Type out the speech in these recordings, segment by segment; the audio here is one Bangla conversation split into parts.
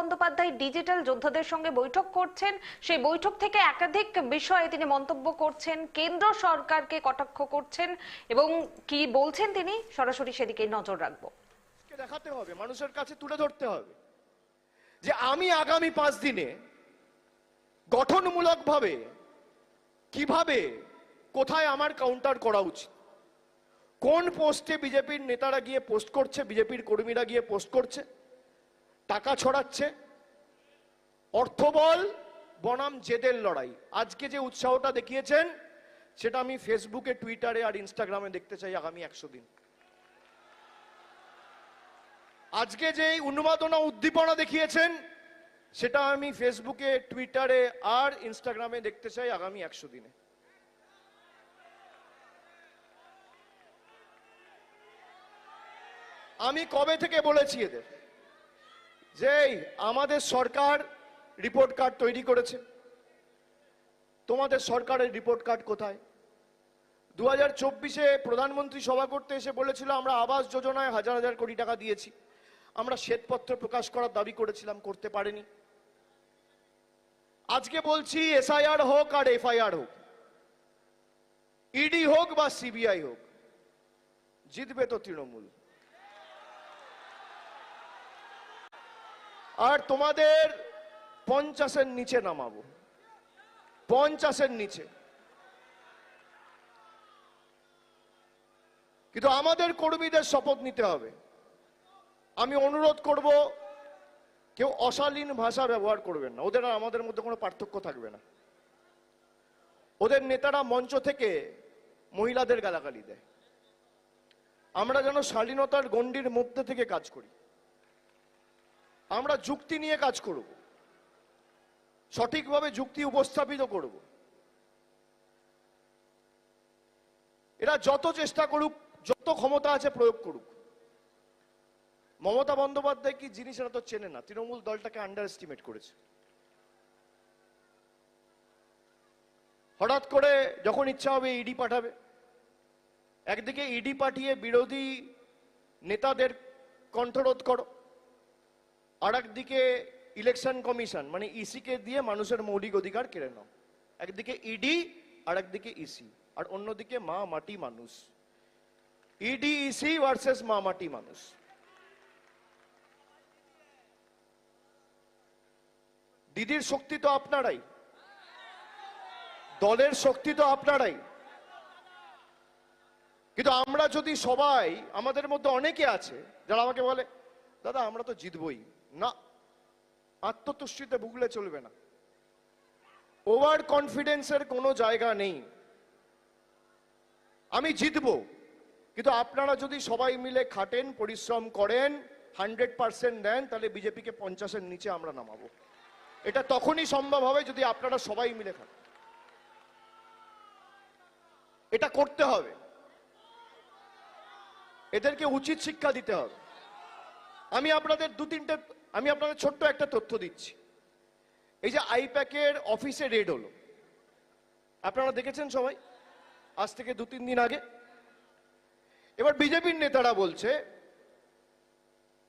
বন্দ্যোপাধ্যায় ডিজিটাল যোদ্ধাদের সঙ্গে বৈঠক করছেন। সেই বৈঠক থেকে একাধিক বিষয়ে তিনি মন্তব্য করছেন, কেন্দ্র সরকারকে কটাক্ষ করছেন এবং কি বলছেন তিনি সরাসরি সেদিকেই নজর রাখব। দেখাতে হবে, মানুষের কাছে তুলে ধরতে হবে যে আমি আগামী পাঁচ দিনে গঠনমূলকভাবে কীভাবে, কোথায় আমার কাউন্টার করা উচিত? কোন পোস্টে বিজেপির নেতারা গিয়ে পোস্ট করছে, বিজেপির কর্মীরা গিয়ে পোস্ট করছে? টাকা ছড়াচ্ছে অর্থবল বনাম জেদের লড়াই। আজকে যে উৎসাহটা দেখিয়েছেন, সেটা আমি ফেসবুকে, টুইটারে আর ইনস্টাগ্রামে দেখতে চাই আগামী একশো দিন। আজকে যে উন্মাদনা উদ্দীপনা দেখিয়েছেন, সেটা আমি ফেসবুকে, টুইটারে আর ইনস্টাগ্রামে দেখতে চাই আগামী একশো দিনে। আমি কবে থেকে বলেছি এদের? যে আমাদের সরকার রিপোর্ট কার্ড তৈরি করেছে। তোমাদের সরকারের রিপোর্ট কার্ড কোথায়? দু হাজার চব্বিশে প্রধানমন্ত্রী সভা করতে এসে বলেছিল, আমরা আবাস যোজনায় হাজার হাজার কোটি টাকা দিয়েছি। আমরা শ্বেতপত্র প্রকাশ করার দাবি করেছিলাম, করতে পারেনি। আজকে বলছি, এসআইআর হোক আর এফআইআর হোক, ইডি হোক বা সিবিআই হোক, জিতবে তো তৃণমূল। আর তোমাদের পঞ্চাশের নিচে নামাবো। পঞ্চাশের নিচে। কিন্তু আমাদের কর্মীদের শপথ নিতে হবে। আমি অনুরোধ করব, কেউ অশালীন ভাষা ব্যবহার করবেন না। ওদের আর আমাদের মধ্যে কোনো পার্থক্য থাকবে না। ওদের নেতারা মঞ্চ থেকে মহিলাদের গালাগালি দেয়। আমরা যেন শালীনতার গণ্ডির মধ্যে থেকে কাজ করি। আমরা যুক্তি নিয়ে কাজ করব। সঠিকভাবে যুক্তি উপস্থাপিত করব। এরা যত চেষ্টা করুক, যত ক্ষমতা আছে প্রয়োগ করুক। মমতা বন্দ্যোপাধ্যায় কি জিনিস এরা তো চেনে না, তৃণমূল দলটাকে আন্ডার এস্টিমেট করেছে। হঠাৎ করে যখন ইচ্ছা হবে ইডি পাঠাবে। একদিকে ইডি পাঠিয়ে বিরোধী নেতাদের কণ্ঠরোধ করো। আর একদিকে ইলেকশন কমিশন মানে ইসিকে দিয়ে মানুষের মৌলিক অধিকার কেড়ে নাও। একদিকে ইডি আর একদিকে ইসি আর অন্যদিকে মা মাটি মানুষ। ইডি ইসি ভার্সেস মা মাটি মানুষ। দিদির শক্তি তো আপনারাই। দলের শক্তি তো আপনারাই। কিন্তু আমরা যদি সবাই, আমাদের মধ্যে অনেকে আছে, যারা আমাকে বলে, দাদা, আমরা তো জিতবই। না, আত্মতুষ্টিতে ভুগলে চলবে না। ওভার কনফিডেন্সের কোনো জায়গা নেই। আমি জিতব, কিন্তু আপনারা যদি সবাই মিলে খাটেন, পরিশ্রম করেন হান্ড্রেড পার্সেন্ট দেন, তাহলে বিজেপিকে পঞ্চাশের নিচে আমরা নামাবো। এটা তখনই সম্ভব হবে যদি আপনারা সবাই মিলে খান। এটা করতে হবে। এদেরকে উচিত শিক্ষা দিতে হবে। আমি আপনাদের দু তিনটে আমি আপনাদের ছোট্ট একটা তথ্য দিচ্ছি। এই যে আইপ্যাকের অফিসে রেড হলো। আপনারা দেখেছেন সবাই? আজ থেকে দু তিন দিন আগে। এবার বিজেপির নেতারা বলছে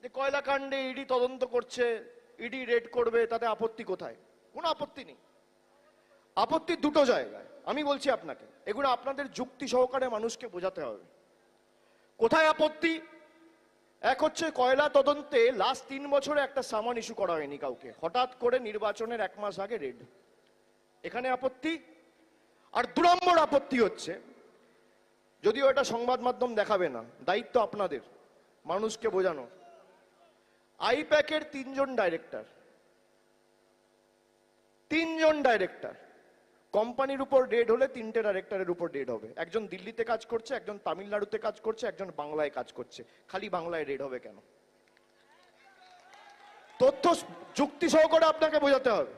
যে কয়লা কাণ্ডে ইডি তদন্ত করছে ইডি রেড করবে, তাতে আপত্তি কোথায়? কোনো আপত্তি নেই। আপত্তি দুটো জায়গায়। আমি বলছি আপনাকে, এগুলো আপনাদের যুক্তি সহকারে মানুষকে বোঝাতে হবে। কোথায় আপত্তি? এক হচ্ছে কয়লা তদন্তে লাস্ট তিন বছরে একটা সামান ইস্যু করা হয়নি কাউকে। হঠাৎ করে নির্বাচনের এক মাস আগে রেড। এখানে আপত্তি? আর দু নম্বর আপত্তি হচ্ছে, যদিও এটা সংবাদ মাধ্যম দেখাবে না, দায়িত্ব আপনাদের, মানুষকে বোঝানো আইপ্যাকের তিনজন ডাইরেক্টর তিনজন ডাইরেক্টর কোম্পানির উপর রেড হলে তিনটে ডাইরেক্টরের উপর রেড হবে। একজন দিল্লিতে কাজ করছে, একজন তামিলনাড়ুতে কাজ করছে, একজন বাংলায় কাজ করছে। খালি বাংলায় রেড হবে কেন? তথ্য যুক্তি সহকারে আপনাকে বোঝাতে হবে।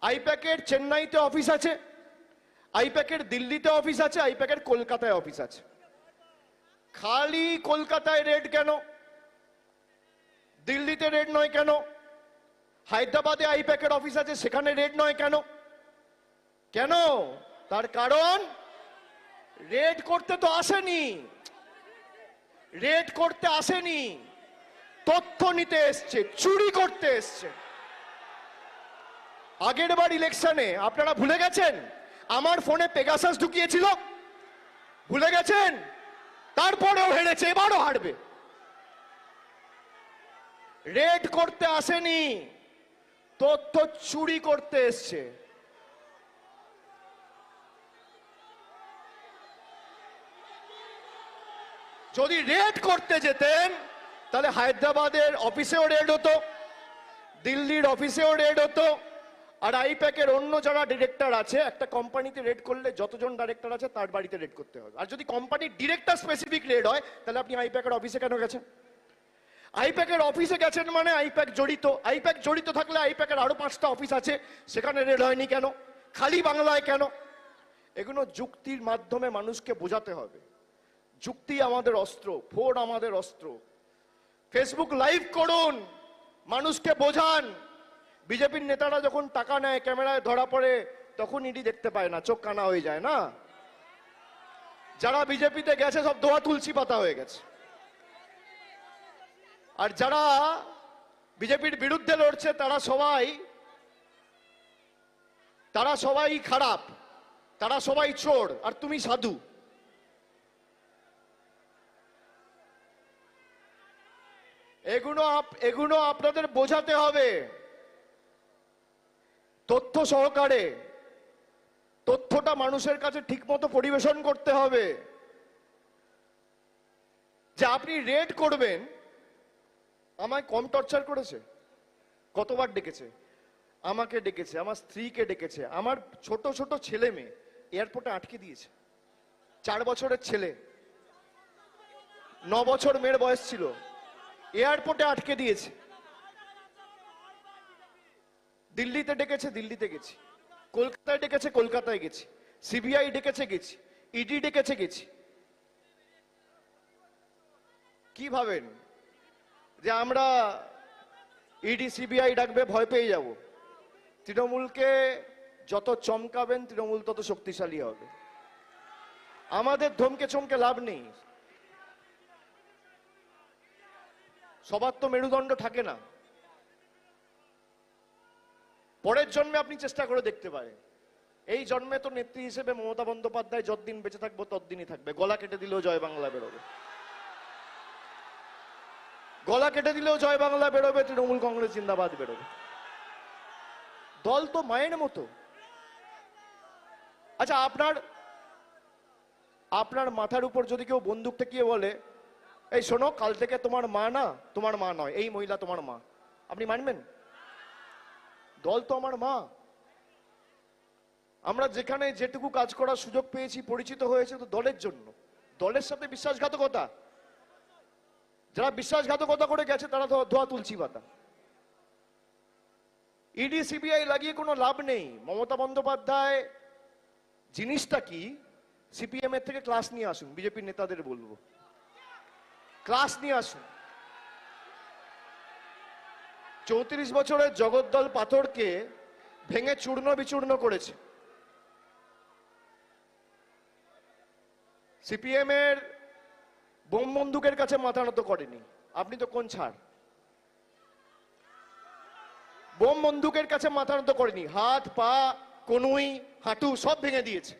আইপ্যাকের চেন্নাইতে অফিস আছে, আইপ্যাকের দিল্লিতে অফিস আছে, আইপ্যাকের কলকাতায় অফিস আছে। খালি কলকাতায় রেড কেন? দিল্লিতে রেড নয় কেন? হায়দ্রাবাদে আইপ্যাকের অফিস আছে, সেখানে রেড নয় কেন? কেন? তার কারণ? রেড করতে তো আসেনি। রেড করতে আসেনি। তথ্য নিতে এসছে, চুরি করতে এসছে। আগের বার ইলেকশনে, আপনারা ভুলে গেছেন? আমার ফোনে পেগাসাস ঢুকিয়েছিল। ভুলে গেছেন? তারপরেও হেরেছে, এবারও হারবে। রেড করতে আসেনি। তথ্য চুরি করতে এসছে। যদি রেড করতে যেতেন, তাহলে হায়দ্রাবাদের অফিসেও রেড হতো, দিল্লির অফিসেও রেড হতো, আর আইপ্যাকের অন্য যারা ডিরেক্টর আছে, একটা কোম্পানিতে রেড করলে যতজন ডাইরেক্টর আছে, তার বাড়িতে রেড করতে হবে। আর যদি কোম্পানির ডিরেক্টর স্পেসিফিক রেড হয়, তাহলে আপনি আইপ্যাকের অফিসে কেন গেছেন? আইপ্যাকের অফিসে গেছেন মানে আইপ্যাক জড়িত। আইপ্যাক জড়িত থাকলে আইপ্যাকের আরও পাঁচটা অফিস আছে, সেখানে রেড হয়নি কেন? খালি বাংলায় কেন? এগুলো যুক্তির মাধ্যমে মানুষকে বোঝাতে হবে। যুক্তি আমাদের অস্ত্র ফোন আমাদের অস্ত্র। ফেসবুক লাইভ করুন, মানুষকে বোঝান। বিজেপির নেতারা যখন টাকা নেয়, ক্যামেরায় ধরা পড়ে, তখন ইডি দেখতে পায় না, চোখ কানা হয়ে যায়, না? যারা বিজেপিতে গেছে, সব দোয়া তুলসী পাতা হয়ে গেছে। আর যারা বিজেপির বিরুদ্ধে লড়ছে, তারা সবাই তারা সবাই খারাপ, তারা সবাই চোর, আর তুমি সাধু। এগুলো এগুলো আপনাদের বোঝাতে হবে। তথ্য সহকারে, তথ্যটা মানুষের কাছে ঠিকমতো পরিবেশন করতে হবে। যে আপনি রেড করবেন, আমায় কম টর্চার করেছে, কতবার ডেকেছে, আমাকে ডেকেছে, আমার স্ত্রীকে ডেকেছে, আমার ছোট ছোট ছেলে মেয়ে, এয়ারপোর্টে আটকে দিয়েছে। চার বছরের ছেলে, ন বছর মেয়ের বয়স ছিল। এয়ারপোর্টে আটকে দিয়েছে। দিল্লিতে ডেকেছে, দিল্লিতে গেছি। কলকাতায় ডেকেছে, কলকাতায় গেছি। সিবিআই ডেকেছে গেছি, ইডি ডেকেছে গেছি। কি ভাবেন? যে আমরা ইডি, সিবিআই ডাকবে, ভয় পেয়ে যাব। তৃণমূলকে যত চমকাবেন, তৃণমূল তত শক্তিশালী হবে। আমাদের ধমকে চমকে লাভ নেই। সবার তো মেরুদণ্ড থাকে না। পরের জন্মে আপনি চেষ্টা করে দেখতে পারেন। এই জন্মে তো নেত্রী হিসেবে মমতা বন্দ্যোপাধ্যায় যতদিন বেঁচে থাকব ততদিনই থাকবে। গলা কেটে দিলেও জয় বাংলা বেরোবে। গলা কেটে দিলেও জয় বাংলা বেরোবে, তৃণমূল কংগ্রেস জিন্দাবাদ বেরোবে। দল তো মায়ের মতো। আচ্ছা আপনার আপনার মাথার উপর যদি কেউ বন্দুক ঠেকিয়ে বলে এই শোনো, কাল থেকে তোমার মা না, তোমার মা নয়, এই মহিলা তোমার মা। আপনি মানবেন? দল তো আমার মা। আমরা যেখানে যেটুকু কাজ করার সুযোগ পেয়েছি, পরিচিত হয়েছে, তো দলের জন্য। দলের সাথে বিশ্বাসঘাতকতা। যারা বিশ্বাসঘাতকতা করে গেছে, তারা ধোয়া- তুলছি পাতা। ইডি, সিবিআই লাগিয়ে কোনো লাভ নেই। মমতা বন্দ্যোপাধ্যায়, জিনিসটা কি? সিপিএম এর থেকে ক্লাস নিয়ে আসুন, বিজেপির নেতাদের বলব। ক্লাস নিয়ে আসুন। চৌত্রিশ বছরের জগদ্দল পাথরকে ভেঙে চূর্ণ বিচূর্ণ করেছে। সিপিএম এর বোম বন্দুকের কাছে মাথা নত করেনি। আপনি তো কোন ছাড়? বোম বন্দুকের কাছে মাথা নত করেনি। হাত, পা, কনুই, হাঁটু সব ভেঙে দিয়েছে।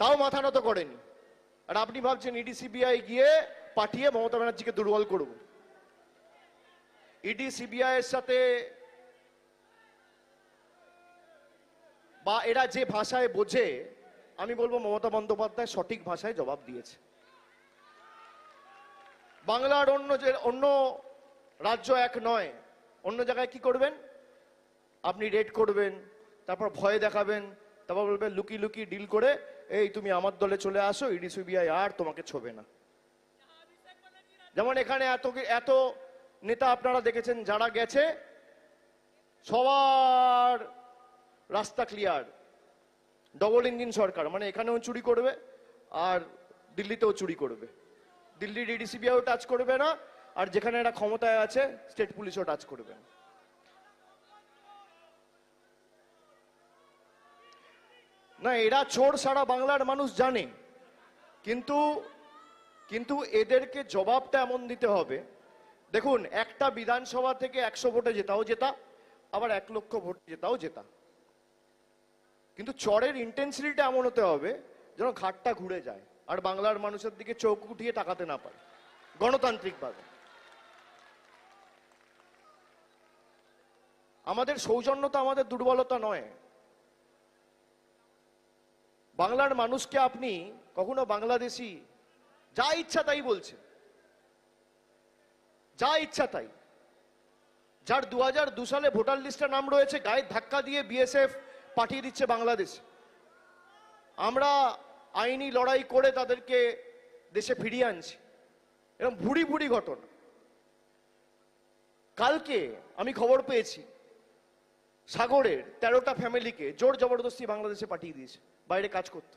তাও মাথা নত করেনি। আর আপনি ভাবছেন ইডি, সিবিআই গিয়ে পাঠিয়ে মমতা ব্যানার্জিকে দুর্বল করব। ইডি, সিবিআই এর সাথে বা এরা যে ভাষায় বোঝে, আমি বলব মমতা বন্দ্যোপাধ্যায় সঠিক ভাষায় জবাব দিয়েছে। বাংলার অন্য যে, অন্য রাজ্য এক নয়, অন্য জায়গায় কি করবেন? আপনি রেড করবেন, তারপর ভয় দেখাবেন, তারপর বলবেন, লুকি লুকি ডিল করে, এই তুমি আমার দলে চলে আসো, ইডি, সিবিআই আর তোমাকে ছোবে না। যেমন এখানে এত এত নেতা আপনারা দেখেছেন যারা গেছে, সবার রাস্তা ক্লিয়ার ডবল ইঞ্জিন সরকার মানে এখানেও চুরি করবে আর দিল্লিতেও চুরি করবে। দিল্লির ডিডিসিবিআইও টাচ করবে না, আর যেখানে এরা ক্ষমতায় আছে স্টেট পুলিশও টাচ করবে না। না, এরা চোর সারা বাংলার মানুষ জানে, কিন্তু কিন্তু এদেরকে জবাবটা এমন দিতে হবে, দেখুন, একটা বিধানসভা থেকে একশো ভোটে জেতাও জেতা, আবার এক লক্ষ ভোট জেতাও জেতা। কিন্তু চরের ইন্টেন্সিটিটা এমন হতে হবে যেন ঘাটটা ঘুরে যায়, আর বাংলার মানুষের দিকে চোখ উঠিয়ে তাকাতে না পারে, গণতান্ত্রিকভাবে। আমাদের সৌজন্যতা আমাদের দুর্বলতা নয়। বাংলার মানুষকে আপনি কখনো বাংলাদেশি যা ইচ্ছা তাই বলছে। যা ইচ্ছা তাই। যার দু দু সালে ভোটার লিস্টে নাম রয়েছে, গায়ে ধাক্কা দিয়ে বিএসএফ পাঠিয়ে দিচ্ছে বাংলাদেশ। আমরা আইনি লড়াই করে তাদেরকে দেশে ফিরিয়ে আনছি। এরকম ভুড়ি ভুড়ি ঘটনা। কালকে আমি খবর পেয়েছি, সাগরের তেরোটা ফ্যামিলিকে জোর জবরদস্তি বাংলাদেশে পাঠিয়ে দিয়েছে, বাইরে কাজ করতে।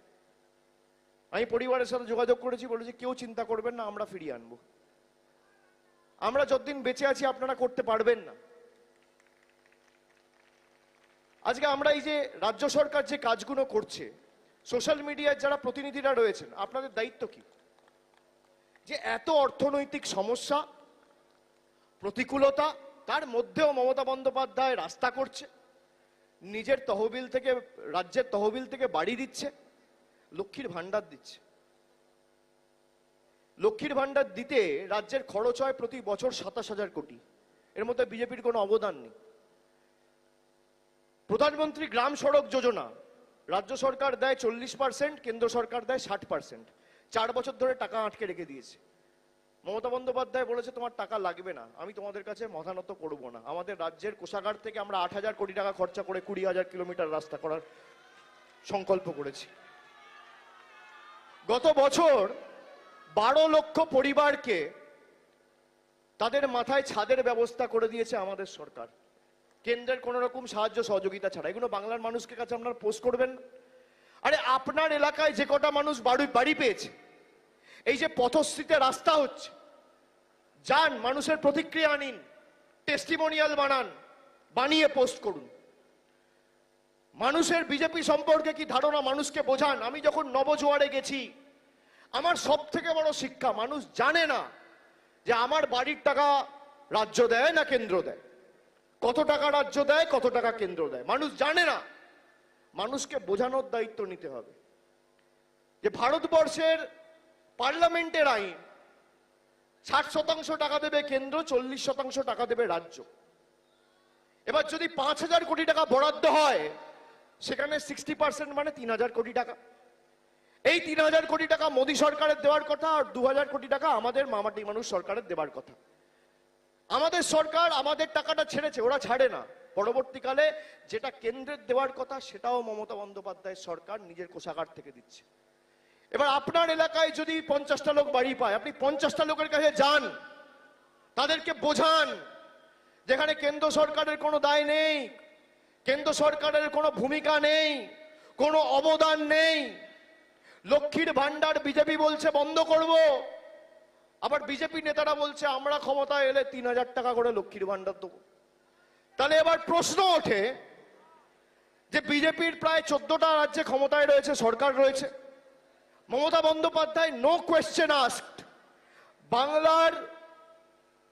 আমি পরিবারের সাথে যোগাযোগ করেছি, বলেছি, কেউ চিন্তা করবেন না, আমরা ফিরিয়ে আনব। আমরা যতদিন বেঁচে আছি, আপনারা করতে পারবেন না। আজকে আমরা এই যে রাজ্য সরকার যে কাজগুলো করছে, সোশ্যাল মিডিয়ার যারা প্রতিনিধিরা রয়েছেন, আপনাদের দায়িত্ব কি? যে এত অর্থনৈতিক সমস্যা, প্রতিকূলতা, তার মধ্যেও মমতা বন্দ্যোপাধ্যায় রাস্তা করছে, নিজের তহবিল থেকে, রাজ্যের তহবিল থেকে বাড়ি দিচ্ছে। লক্ষ্মীর ভাণ্ডার দিচ্ছে। লক্ষ্মীর ভাণ্ডার দিতে রাজ্যের খরচ হয় প্রতি বছর সাতাশ হাজার কোটি। এর মধ্যে বিজেপির কোনো অবদান নেই। প্রধানমন্ত্রী গ্রাম সড়ক যোজনা, রাজ্য সরকার দেয় চল্লিশ পার্সেন্ট, কেন্দ্র সরকার দেয় ষাট পার্সেন্ট। চার বছর ধরে টাকা আটকে রেখে দিয়েছে। মমতা বন্দ্যোপাধ্যায় বলেছে, তোমার টাকা লাগবে না। আমি তোমাদের কাছে মধানত করব না। আমাদের রাজ্যের কোষাগার থেকে আমরা আট হাজার কোটি টাকা খরচা করে কুড়ি হাজার কিলোমিটার রাস্তা করার সংকল্প করেছি। গত বছর বারো লক্ষ পরিবারকে তাদের মাথায় ছাদের ব্যবস্থা করে দিয়েছে আমাদের সরকার। কেন্দ্রের কোন রকম সাহায্য, সহযোগিতা ছাড়া। এগুলো বাংলার মানুষকে কাছে আপনারা পোস্ট করবেন। আরে আপনার এলাকায় যে কটা মানুষ বাড়ি বাড়ি পেয়েছে, এই যে পথশ্রীতে রাস্তা হচ্ছে, যান, মানুষের প্রতিক্রিয়া নিন টেস্টিমোনিয়াল বানান, বানিয়ে পোস্ট করুন। মানুষের বিজেপি সম্পর্কে কি ধারণা মানুষকে বোঝান? আমি যখন নবজোয়ারে গেছি, আমার সব থেকে বড় শিক্ষা, মানুষ জানে না যে আমার বাড়ির টাকা রাজ্য দেয় না কেন্দ্র দেয়। কত টাকা রাজ্য দেয়, কত টাকা কেন্দ্র দেয়। মানুষ জানে না। মানুষকে বোঝানোর দায়িত্ব নিতে হবে। যে ভারতবর্ষের পার্লামেন্টের আইন ষাট শতাংশ টাকা দেবে কেন্দ্র, চল্লিশ শতাংশ টাকা দেবে রাজ্য। এবার যদি পাঁচ হাজার কোটি টাকা বরাদ্দ হয় সেখানে সিক্সটি পার্সেন্ট মানে তিন হাজার কোটি টাকা। এই তিন হাজার কোটি টাকা মোদী সরকারের দেওয়ার কথা আর দু হাজার কোটি টাকা আমাদের মামাটি মানুষ সরকারের দেওয়ার কথা। আমাদের সরকার আমাদের টাকাটা ছেড়েছে, ওরা ছাড়ে না। পরবর্তীকালে যেটা কেন্দ্রের দেওয়ার কথা সেটাও মমতা বন্দ্যোপাধ্যায় সরকার নিজের কোষাগার থেকে দিচ্ছে। এবার আপনার এলাকায় যদি পঞ্চাশটা লোক বাড়ি পায়, আপনি পঞ্চাশটা লোকের কাছে যান, তাদেরকে বোঝান, যেখানে কেন্দ্র সরকারের কোনো দায় নেই কেন্দ্র সরকারের কোনো ভূমিকা নেই, কোনো অবদান নেই। লক্ষ্মীর ভান্ডার বিজেপি বলছে, বন্ধ করব। আবার বিজেপি নেতারা বলছে, আমরা ক্ষমতায় এলে তিন হাজার টাকা করে লক্ষ্মীর ভান্ডার দেবো। তাহলে এবার প্রশ্ন ওঠে যে, বিজেপির প্রায় চোদ্দটা রাজ্যে ক্ষমতায় রয়েছে, সরকার রয়েছে। Mamata Bandyopadhyay no question asked বাংলার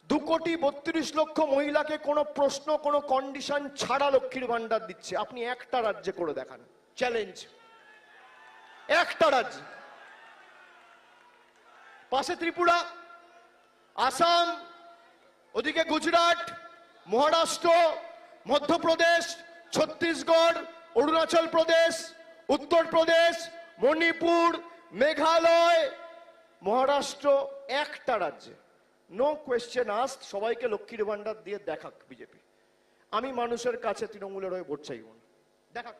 দু কোটি বত্রিশ লক্ষ মহিলাকে কোনো প্রশ্ন, কোনো কন্ডিশন ছাড়া লক্ষ্মীর ভান্ডার দিচ্ছে। আপনি একটা রাজ্যে করে দেখান। চ্যালেঞ্জ একটা রাজ্য। পাশে ত্রিপুরা, আসাম, ওদিকে গুজরাট, মহারাষ্ট্র, মধ্যপ্রদেশ, ছত্তিশগড়, অরুণাচল প্রদেশ, উত্তরপ্রদেশ, মণিপুর, মেঘালয়, মহারাষ্ট্র, একটা রাজ্যে। নো কোয়েশ্চেন আস্ট সবাইকে লক্ষ্মীর ভান্ডার দিয়ে দেখাক বিজেপি। আমি মানুষের কাছে তৃণমূলের হয়ে ভোট চাইব না। দেখাক।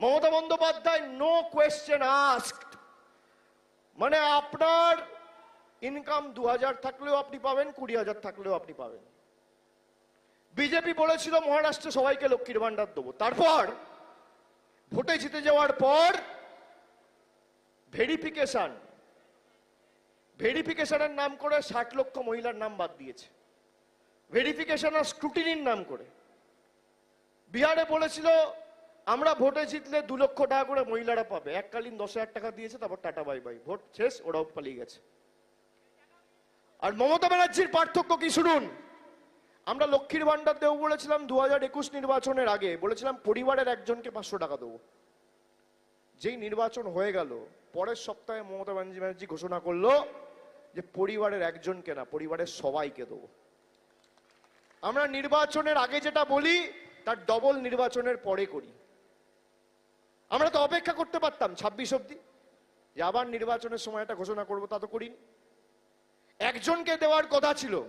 Mamata Bandyopadhyay no question asked মানে আপনার ইনকাম দু হাজার থাকলেও আপনি পাবেন, কুড়ি হাজার থাকলেও আপনি পাবেন। বিজেপি বলেছিল, মহারাষ্ট্রে সবাইকে লক্ষ্মীর ভান্ডার দেবো। তারপর ভোটে জিতে যাওয়ার পর ভেরিফিকেশন ভেরিফিকেশনের নাম করে ষাট লক্ষ মহিলার নাম বাদ দিয়েছে। ভেরিফিকেশন আর স্ক্রুটিনির নাম করে। বিহারে বলেছিল, আমরা ভোটে জিতলে দু লক্ষ টাকা করে মহিলারা পাবে। এককালীন দশ হাজার টাকা দিয়েছে, তারপর টাটা, বাই বাই। ভোট শেষ, ওরাও পালিয়ে গেছে। আর মমতা ব্যানার্জির পার্থক্য কি শুনুন? আমরা লক্ষ্মীর ভান্ডার দেবো বলেছিলাম দু একুশ নির্বাচনের আগে। বলেছিলাম পরিবারের একজনকে পাঁচশো টাকা দেবো। যেই নির্বাচন হয়ে গেল, পরের সপ্তাহে মমতা ব্যানার্জি ব্যানার্জি ঘোষণা করল যে পরিবারের একজনকে না, পরিবারের সবাইকে দেবো। আমরা নির্বাচনের আগে যেটা বলি, তার ডবল নির্বাচনের পরে করি। আমরা তো অপেক্ষা করতে পারতাম ছাব্বিশ অব্দি যে আবার নির্বাচনের সময় একটা ঘোষণা করব, তা তো করিনি। একজনকে দেওয়ার কথা ছিল।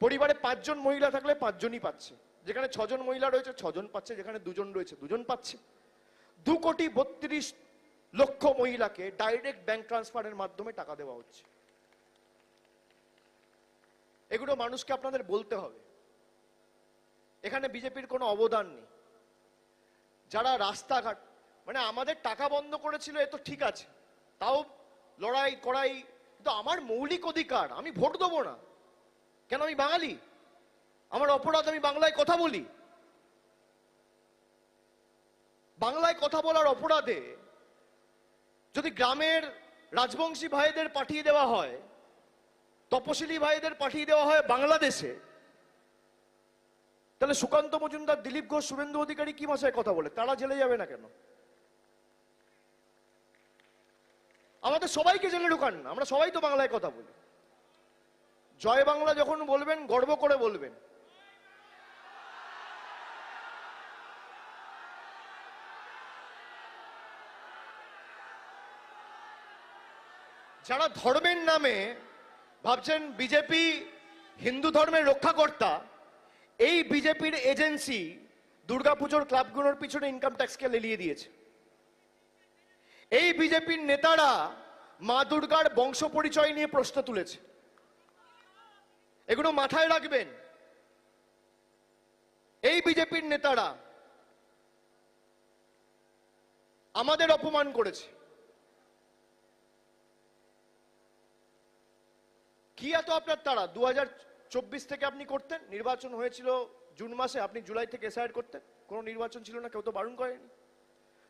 পরিবারে পাঁচজন মহিলা থাকলে পাঁচজনই পাচ্ছে। যেখানে ছজন মহিলা রয়েছে, ছজন পাচ্ছে। যেখানে দুজন রয়েছে, দুজন পাচ্ছে। দু কোটি বত্রিশ লক্ষ মহিলাকে ডাইরেক্ট ব্যাংক ট্রান্সফারের মাধ্যমে টাকা দেওয়া হচ্ছে। এগুলো মানুষকে আপনাদের বলতে হবে। এখানে বিজেপির কোনো অবদান নেই। যারা রাস্তাঘাট মানে আমাদের টাকা বন্ধ করেছিল এ তো ঠিক আছে, তাও লড়াই করাই, কিন্তু আমার মৌলিক অধিকার, আমি ভোট দেবো না। কেন আমি বাঙালি? আমার অপরাধ, আমি বাংলায় কথা বলি। বাংলায় কথা বলার অপরাধে যদি গ্রামের রাজবংশী ভাইদের পাঠিয়ে দেওয়া হয় তপশিলি ভাইদের পাঠিয়ে দেওয়া হয় বাংলাদেশে। তাহলে সুকান্ত মজুমদার, দিলীপ ঘোষ, শুভেন্দু অধিকারী কি ভাষায় কথা বলে? তারা জেলে যাবে না কেন? আমাদের সবাইকে জেলে ঢুকান না, আমরা সবাই তো বাংলায় কথা বলি। জয় বাংলা যখন বলবেন, গর্ব করে বলবেন। যারা ধর্মের নামে ভাবছেন বিজেপি হিন্দু ধর্মের রক্ষাকর্তা, এই বিজেপির এজেন্সি দুর্গাপুজোর ক্লাবগুলোর পিছনে ইনকাম ট্যাক্সকে লেলিয়ে দিয়েছে। এই বিজেপির নেতারা মা দুর্গার বংশ পরিচয় নিয়ে প্রশ্ন তুলেছে। এগুলো মাথায় রাখবেন। এই বিজেপির নেতারা আমাদের অপমান করেছে। কি এত আপনার তারা দু থেকে আপনি করতেন? নির্বাচন হয়েছিল জুন মাসে, আপনি জুলাই থেকে এসআইআর করতেন? কোনো নির্বাচন ছিল না, কেউ তো বারণ করেনি?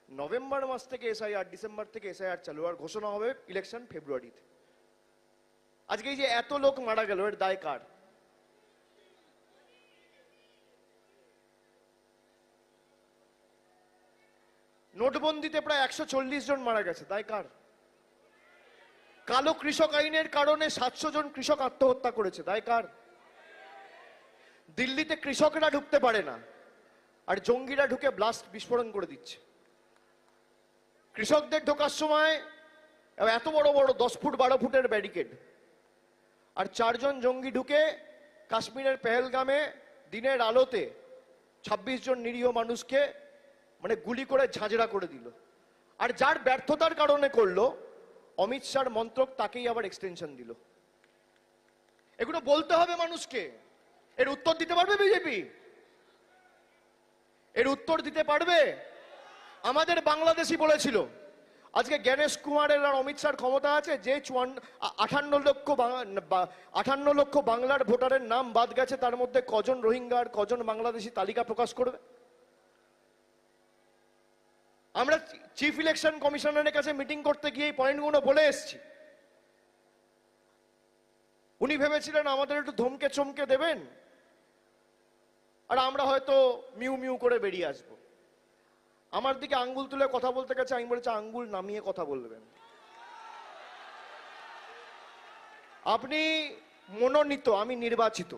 নভেম্বর মাস থেকে এসআইআর, ডিসেম্বর থেকে এসআইআর চালু আর ঘোষণা হবে ইলেকশন ফেব্রুয়ারিতে। আজকে এই যে এত লোক মারা গেল, এর দায় কার? নোটবন্দিতে প্রায় একশো চল্লিশ জন মারা গেছে, দায় কার? কালো কৃষক আইনের কারণে সাতশো জন কৃষক আত্মহত্যা করেছে। দায় কার? দিল্লিতে কৃষকরা ঢুকতে পারে না, আর জঙ্গিরা ঢুকে ব্লাস্ট বিস্ফোরণ করে দিচ্ছে। কৃষকদের ঢোকার সময় এত বড় বড় দশ ফুট, বারো ফুটের ব্যারিকেড আর চারজন জঙ্গি ঢুকে কাশ্মীরের পেহেলগামে দিনের আলোতে ২৬ জন নিরীহ মানুষকে মানে গুলি করে ঝাঁঝরা করে দিল। আর যার ব্যর্থতার কারণে করল অমিত শাহর মন্ত্রক তাকেই আবার এক্সটেনশন দিল। এগুলো বলতে হবে মানুষকে। এর উত্তর দিতে পারবে বিজেপি এর উত্তর দিতে পারবে? আমাদের বাংলাদেশি বলেছিল, আজকে জ্ঞানেশ কুমারের আর অমিত শাহর ক্ষমতা আছে, যে চুয়ান্ন আঠান্ন লক্ষ আটান্ন লক্ষ বাংলার ভোটারের নাম বাদ গেছে, তার মধ্যে কজন রোহিঙ্গা আর কজন বাংলাদেশি তালিকা প্রকাশ করবে? আমরা চিফ ইলেকশন কমিশনারের কাছে মিটিং করতে গিয়ে এই পয়েন্টগুলো বলে এসেছি। উনি ভেবেছিলেন আমাদের একটু ধমকে চমকে দেবেন, আর আমরা হয়তো মিউ মিউ করে বেরিয়ে আসব। আমার দিকে আঙ্গুল তুলে কথা বলতে গেছে, আমি বলেছি, আঙ্গুল নামিয়ে কথা বলবেন। আপনি মনোনীত, আমি নির্বাচিত।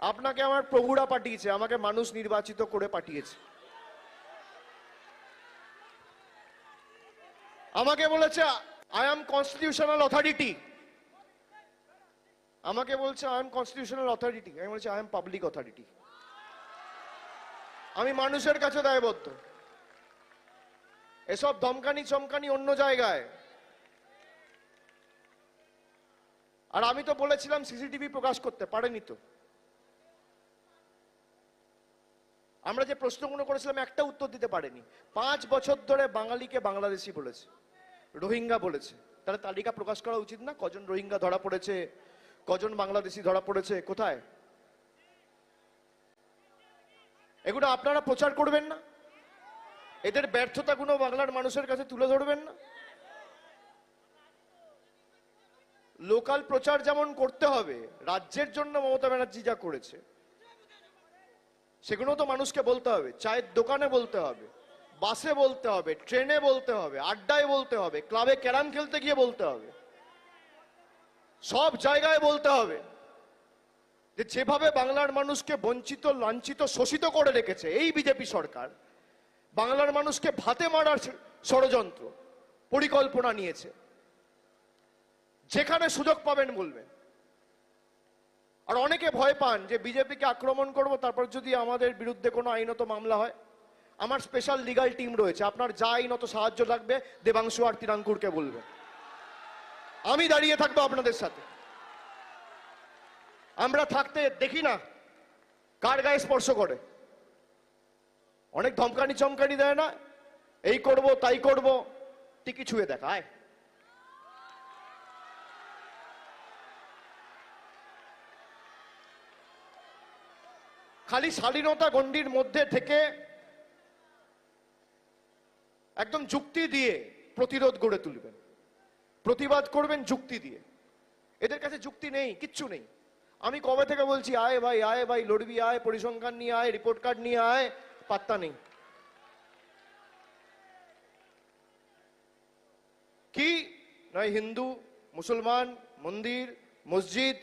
আপনাকে আমার প্রভুরা পাঠিয়েছে, আমাকে মানুষ নির্বাচিত করে পাঠিয়েছে। আমাকে বলেছে আই এম কনস্টিটিউশনাল অথরিটি আমাকে বলছে আই এম কনস্টিটিউশনাল অথরিটি আমি বলছি আই এম পাবলিক অথরিটি আমি মানুষের কাছে দায়বদ্ধ। এসব ধমকানি চমকানি অন্য জায়গায়। আর আমি তো বলেছিলাম, সিসিটিভি প্রকাশ করতে, পারেনি তো। আমরা যে প্রশ্নগুলো করেছিলাম, একটা উত্তর দিতে পারেনি। পাঁচ বছর ধরে বাঙালিকে বাংলাদেশি বলেছে। রোহিঙ্গা বলেছে। তাহলে তালিকা প্রকাশ করা উচিত না? কজন রোহিঙ্গা ধরা পড়েছে? কজন বাংলাদেশি ধরা পড়েছে? কোথায়? এগুলো আপনারা প্রচার করবেন না? এদের ব্যর্থতাগুলো বাংলার মানুষের কাছে তুলে ধরবেন না? লোকাল প্রচার যেমন করতে হবে, রাজ্যের জন্য মমতা ব্যানার্জি যা করেছে, সেগুলো তো মানুষকে বলতে হবে, চায়ের দোকানে বলতে হবে। বাসে বলতে হবে, ট্রেনে বলতে হবে, আড্ডায় বলতে হবে, ক্লাবে ক্যারাম খেলতে গিয়ে বলতে হবে। সব জায়গায় বলতে হবে। যে যেভাবে বাংলার মানুষকে বঞ্চিত, লাঞ্ছিত, শোষিত করে রেখেছে, এই বিজেপি সরকার, বাংলার মানুষকে ভাতে মারার ষড়যন্ত্র, পরিকল্পনা নিয়েছে। যেখানে সুযোগ পাবেন বলবেন। আর অনেকে ভয় পান যে বিজেপিকে আক্রমণ করব, তারপর যদি আমাদের বিরুদ্ধে কোনো আইনত মামলা হয়। আমার স্পেশাল লিগাল টিম রয়েছে। আপনার যা আইনত সাহায্য লাগবে, দেবাংশু আর তিরাঙ্কুরকে বলবে। আমি দাঁড়িয়ে থাকব আপনাদের সাথে। আমরা থাকতে দেখি না কার গায়ে স্পর্শ করে। অনেক ধমকানি চমকানি দেয় না, এই করব, তাই করব টিকি ছুঁয়ে দেখায় খালি শালীনতা গণ্ডির মধ্যে থেকে একদম যুক্তি দিয়ে প্রতিরোধ গড়ে তুলবেন। প্রতিবাদ করবেন যুক্তি দিয়ে। এদের কাছে যুক্তি নেই, কিচ্ছু নেই। আমি কবে থেকে বলছি, আয় ভাই আয় ভাই, লড়বি, আয়, পরিসংখ্যান নিয়ে আয়, রিপোর্ট কার্ড নিয়ে আয়, পাত্তা নেই। কি? নয় হিন্দু, মুসলমান, মন্দির, মসজিদ।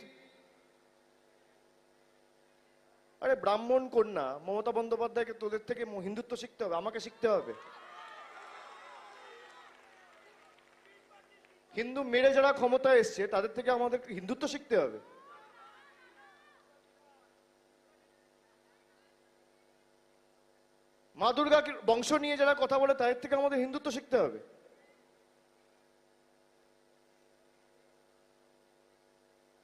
আরে ব্রাহ্মণ কন্যা, মমতা বন্দ্যোপাধ্যায়কে তোদের থেকে হিন্দুত্ব শিখতে হবে, আমাকে শিখতে হবে। হিন্দু মেরে যারা ক্ষমতায় এসছে, তাদের থেকে আমাদের হিন্দুত্ব শিখতে হবে। মা দুর্গা বংশ নিয়ে যারা কথা বলে, তাদের থেকে আমাদের হিন্দুত্ব শিখতে হবে।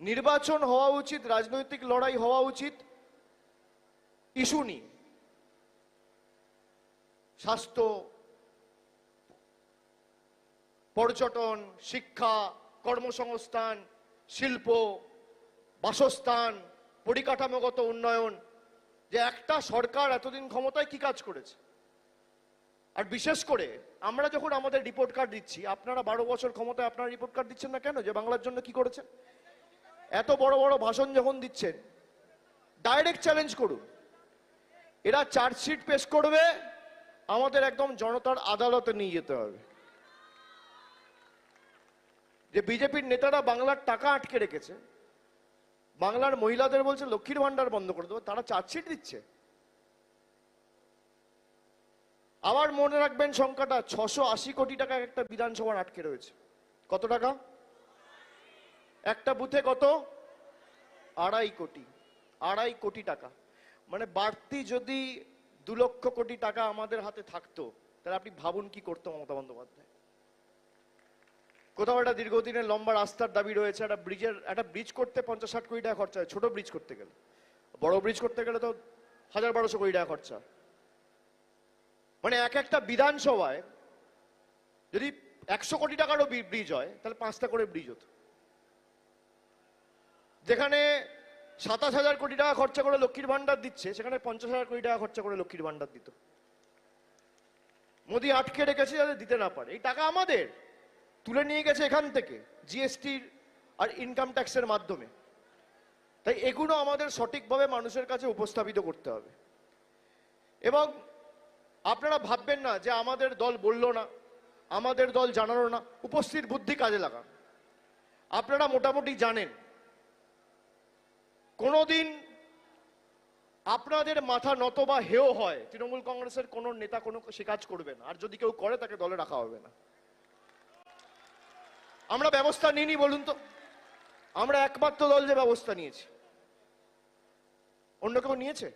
নির্বাচন হওয়া উচিত, রাজনৈতিক লড়াই হওয়া উচিত, ইস্যু নিয়ে। স্বাস্থ্য পর্যটন, শিক্ষা, কর্মসংস্থান, শিল্প, বাসস্থান, পরিকাঠামোগত উন্নয়ন, যে একটা সরকার এতদিন ক্ষমতায় কি কাজ করেছে? আর বিশেষ করে আমরা যখন আমাদের রিপোর্ট কার্ড দিচ্ছি, আপনারা বারো বছর ক্ষমতায় আপনারা রিপোর্ট কার্ড দিচ্ছেন না কেন? যে বাংলার জন্য কি করেছেন? এত বড় বড় ভাষণ যখন দিচ্ছেন ডাইরেক্ট চ্যালেঞ্জ করুন। এরা চার্জশিট পেশ করবে, আমাদের একদম জনতার আদালতে নিয়ে যেতে হবে। যে বিজেপির নেতারা বাংলার টাকা আটকে রেখেছে, বাংলার মহিলাদের বলছে লক্ষ্মীর ভান্ডার বন্ধ করে দেবো, তারা চার্জশিট দিচ্ছে। আবার মনে রাখবেন সংখ্যাটা, ছশো আশি কোটি টাকা একটা বিধানসভার আটকে রয়েছে। কত টাকা? একটা বুথে কত? আড়াই কোটি আড়াই কোটি টাকা। মানে বাড়তি যদি দু লক্ষ কোটি টাকা আমাদের হাতে থাকতো, তাহলে আপনি ভাবুন কি করতো মমতা বন্দ্যোপাধ্যায়। কোথাও একটা দীর্ঘদিনের লম্বা রাস্তার দাবি রয়েছে, একটা ব্রিজের একটা ব্রিজ করতে পঞ্চাশ ষাট কোটি টাকা খরচা হয়। ছোট ব্রিজ করতে গেলে। বড় ব্রিজ করতে গেলে তো হাজার বারোশো কোটি টাকা খরচা। মানে এক একটা বিধানসভায় যদি একশো কোটি টাকারও ব্রিজ হয়, তাহলে পাঁচটা করে ব্রিজ হতো। যেখানে সাতাশ হাজার কোটি টাকা খরচা করে লক্ষ্মীর ভান্ডার দিচ্ছে, সেখানে পঞ্চাশ হাজার কোটি টাকা খরচা করে লক্ষ্মীর ভান্ডার দিত। মোদি আটকে রেখেছে যাতে দিতে না পারে। এই টাকা আমাদের। তুলে নিয়ে গেছে এখান থেকে জিএসটির আর ইনকাম ট্যাক্সের মাধ্যমে। তাই এগুলো আমাদের সঠিকভাবে মানুষের কাছে উপস্থাপিত করতে হবে। এবং আপনারা ভাববেন না যে আমাদের দল বলল না, আমাদের দল জানালো না, উপস্থিত বুদ্ধি কাজে লাগান। আপনারা মোটামুটি জানেন, কোনোদিন আপনাদের মাথা নত বা হেও হয়, তৃণমূল কংগ্রেসের কোনো নেতা কোনো সে কাজ করবে না, আর যদি কেউ করে, তাকে দলে রাখা হবে না। আমরা ব্যবস্থা নিইনি, বলুন তো। আমরা একমাত্র দল যে ব্যবস্থা নিয়েছি। অন্য কেউ নিয়েছে?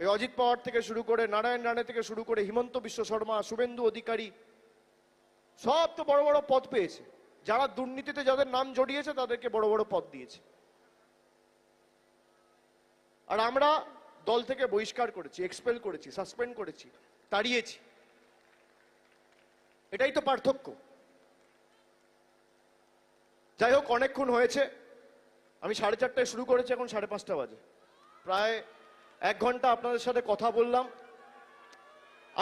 এই অজিত পাওয়ার থেকে শুরু করে নারায়ণ রানে থেকে শুরু করে হিমন্ত বিশ্ব শর্মা, শুভেন্দু অধিকারী, সব তো বড় বড় পদ পেয়েছে। যারা দুর্নীতিতে যাদের নাম জড়িয়েছে, তাদেরকে বড় বড় পদ দিয়েছে। আর আমরা দল থেকে বহিষ্কার করেছি এক্সপেল করেছি সাসপেন্ড করেছি, তাড়িয়েছি। এটাই তো পার্থক্য। যাই হোক, অনেকক্ষণ হয়েছে। আমি সাড়ে চারটায় শুরু করেছি, এখন সাড়ে পাঁচটা বাজে। প্রায় এক ঘণ্টা আপনাদের সাথে কথা বললাম।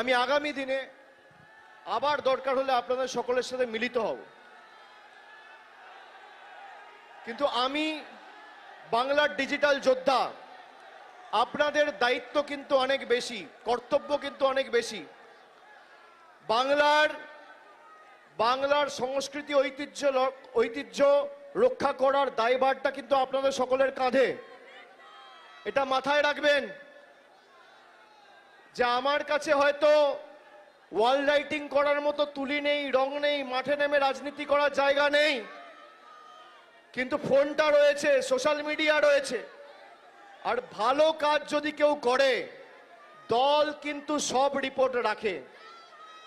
আমি আগামী দিনে আবার দরকার হলে আপনাদের সকলের সাথে মিলিত হব। কিন্তু আমি বাংলার ডিজিটাল যোদ্ধা, আপনাদের দায়িত্ব কিন্তু অনেক বেশি, কর্তব্য কিন্তু অনেক বেশি। বাংলার বাংলার সংস্কৃতি ঐতিহ্য ঐতিহ্য রক্ষা করার দায়ভারটা কিন্তু আপনাদের সকলের কাঁধে। এটা মাথায় রাখবেন যে আমার কাছে হয়তো ওয়াল রাইটিং করার মতো তুলি নেই, রং নেই, মাঠে নেমে রাজনীতি করার জায়গা নেই, কিন্তু ফোনটা রয়েছে, সোশ্যাল মিডিয়া রয়েছে। আর ভালো কাজ যদি কেউ করে, দল কিন্তু সব রিপোর্ট রাখে।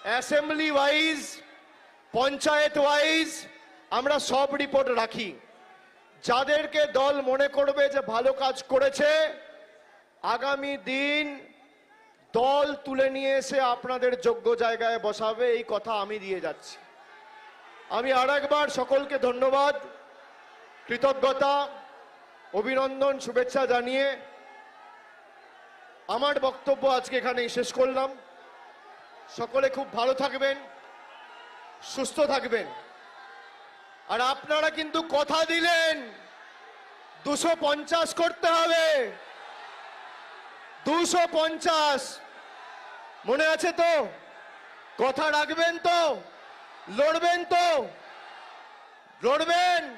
অ্যাসেম্বলি ওয়াইজ পঞ্চায়েত ওয়াইজ আমরা সব রিপোর্ট রাখি। যাদেরকে দল মনে করবে যে ভালো কাজ করেছে, আগামী দিন দল তুলে নিয়ে এসে আপনাদের যোগ্য জায়গায় বসাবে, এই কথা আমি দিয়ে যাচ্ছি। আমি আর একবার সকলকে ধন্যবাদ, কৃতজ্ঞতা, অভিনন্দন, শুভেচ্ছা জানিয়ে আমার বক্তব্য আজকে এখানেই শেষ করলাম। সকলে খুব ভালো থাকবেন। সুস্থ থাকবেন। আর আপনারা কিন্তু কথা দিলেন, দুশো পঞ্চাশ করতে হবে। দুশো পঞ্চাশ। মনে আছে তো? কথা রাখবেন তো? লড়বেন তো? লড়বেন?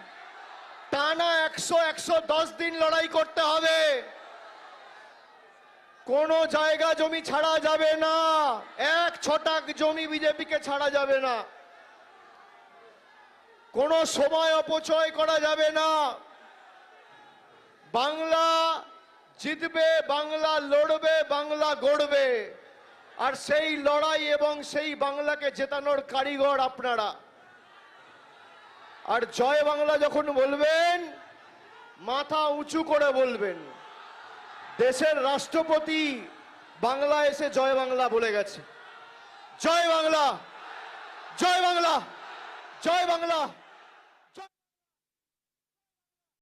টানা একশো একশো দশ দিন লড়াই করতে হবে। কোনো জায়গা জমি ছাড়া যাবে না। এক ছটাক জমি বিজেপিকে ছাড়া যাবে না। কোনো সময় অপচয় করা যাবে না। বাংলা জিতবে, বাংলা লড়বে, বাংলা গড়বে। আর সেই লড়াই এবং সেই বাংলাকে জেতানোর কারিগর আপনারা। আর জয় বাংলা যখন বলবেন, মাথা উঁচু করে বলবেন। দেশের রাষ্ট্রপতি বাংলা এসে জয় বাংলা বলে গেছে। জয় বাংলা! জয় বাংলা! জয় বাংলা!